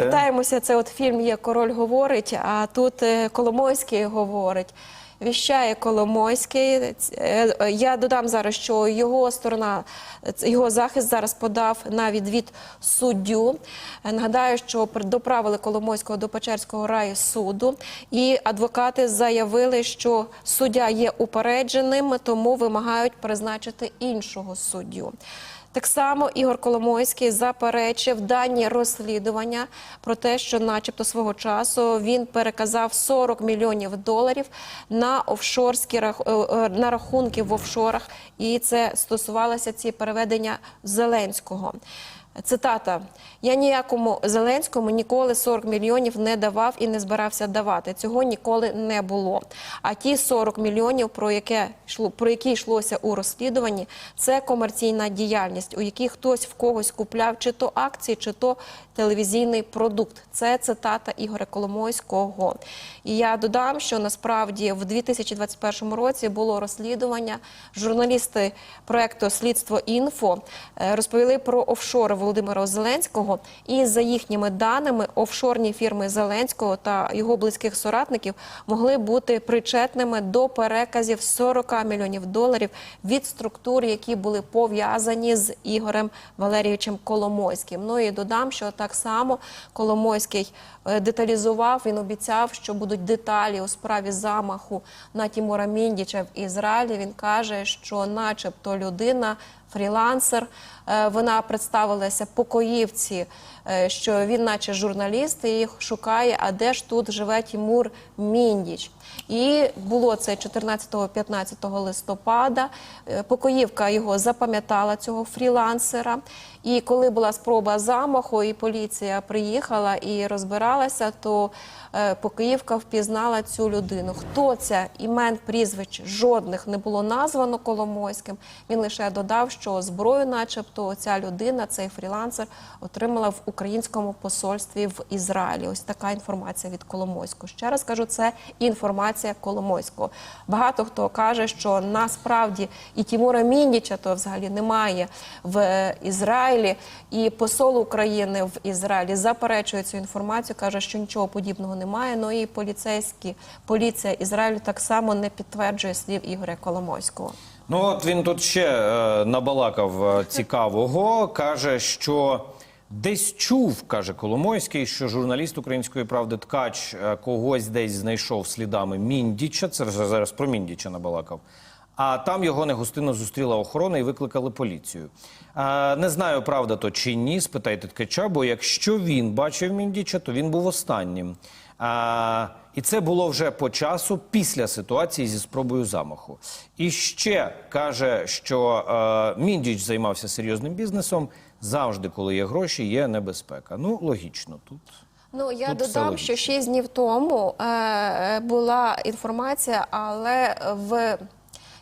Вертаємося, це от фільм є Король говорить, а тут е, Коломойський говорить. Віщає Коломойський. Е, е, Я додам зараз, що його сторона, його захист зараз подав на відвід суддю. Нагадаю, що доправили Коломойського до Печерського раю суду, і адвокати заявили, що суддя є упередженим, тому вимагають призначити іншого суддю. Так само Ігор Коломойський заперечив дані розслідування про те, що, начебто, свого часу він переказав 40 мільйонів доларів на офшорські е, е, на рахунки в офшорах, і це стосувалося ці переведення Зеленського. Цитата: я ніякому Зеленському ніколи 40 мільйонів не давав і не збирався давати. Цього ніколи не було. А ті 40 мільйонів, про яке йшло про які йшлося у розслідуванні, це комерційна діяльність, у якій хтось в когось купляв чи то акції, чи то телевізійний продукт. Це цитата Ігоря Коломойського. І я додам, що насправді в 2021 році було розслідування. Журналісти проекту Слідство інфо е, розповіли про офшори Володимира Зеленського. І за їхніми даними, офшорні фірми Зеленського та його близьких соратників могли бути причетними до переказів 40 мільйонів доларів від структур, які були пов'язані з Ігорем Валерійовичем Коломойським. Ну і додам, що так само Коломойський е, деталізував. Він обіцяв, що будуть деталі у справі замаху на Тімура Міндіча в Ізраїлі. Він каже, що, начебто, людина. Фрілансер, Е, вона представилася покоївці, е, що він, наче журналіст, і шукає. А де ж тут живе Тімур Міндіч? І було це 14-15 листопада. Е, Покоївка його запам'ятала цього фрілансера. І коли була спроба замаху, і поліція приїхала і розбиралася, то Покоївка впізнала цю людину. Хто це? Імен, прізвищ жодних не було названо Коломойським. Він лише додав, що зброю, начебто, ця людина, цей фрілансер, отримала в українському посольстві в Ізраїлі. Ось така інформація від Коломойського. Ще раз кажу, це інформація Коломойського. Багато хто каже, що насправді і Тімура Міндіча то взагалі немає в Ізраїлі. І посол України в Ізраїлі заперечує цю інформацію, каже, що нічого подібного немає. Ну і поліцейські поліція Ізраїлю так само не підтверджує слів Ігоря Коломойського. Ну от він тут ще е, набалакав е, цікавого. каже, що десь чув, каже Коломойський, що журналіст української правди ткач е, когось десь знайшов слідами Міндіча. Це зараз про Міндіча набалакав. А там його негостинно зустріла охорона і викликали поліцію. Не знаю, правда то чи ні. Спитайте ткача, бо якщо він бачив Міндіча, то він був останнім. А, і це було вже по часу після ситуації зі спробою замаху. І ще каже, що е, Міндіч займався серйозним бізнесом. Завжди, коли є гроші, є небезпека. Ну, логічно тут. Ну я Тут додам, що шість днів тому е, е, була інформація, але в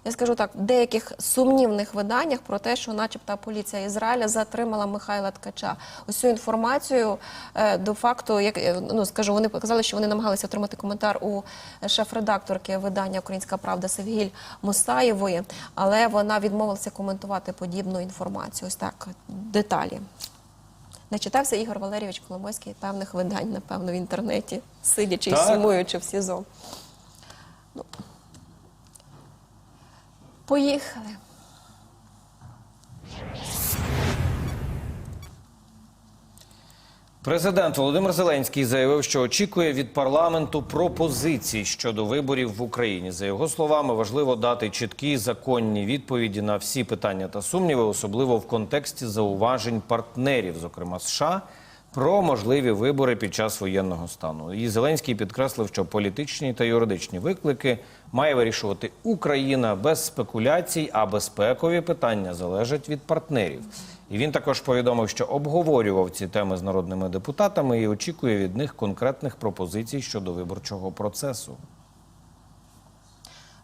я скажу так, в деяких сумнівних виданнях про те, що, начебто, поліція Ізраїля затримала Михайла Ткача. Ось цю інформацію е, до факту, як е, ну скажу, вони показали, що вони намагалися отримати коментар у шеф-редакторки видання Українська Правда Севгіль Мустаєвої, але вона відмовилася коментувати подібну інформацію. Ось так деталі. Не читався Ігор Валерійович Коломойський певних видань, напевно, в інтернеті, сидячи і сумуючи в СІЗО. Ну. Поїхали. Президент Володимир Зеленський заявив, що очікує від парламенту пропозицій щодо виборів в Україні. За його словами, важливо дати чіткі законні відповіді на всі питання та сумніви, особливо в контексті зауважень партнерів, зокрема США, про можливі вибори під час воєнного стану. І Зеленський підкреслив, що політичні та юридичні виклики має вирішувати Україна без спекуляцій, а безпекові питання залежать від партнерів. І він також повідомив, що обговорював ці теми з народними депутатами і очікує від них конкретних пропозицій щодо виборчого процесу.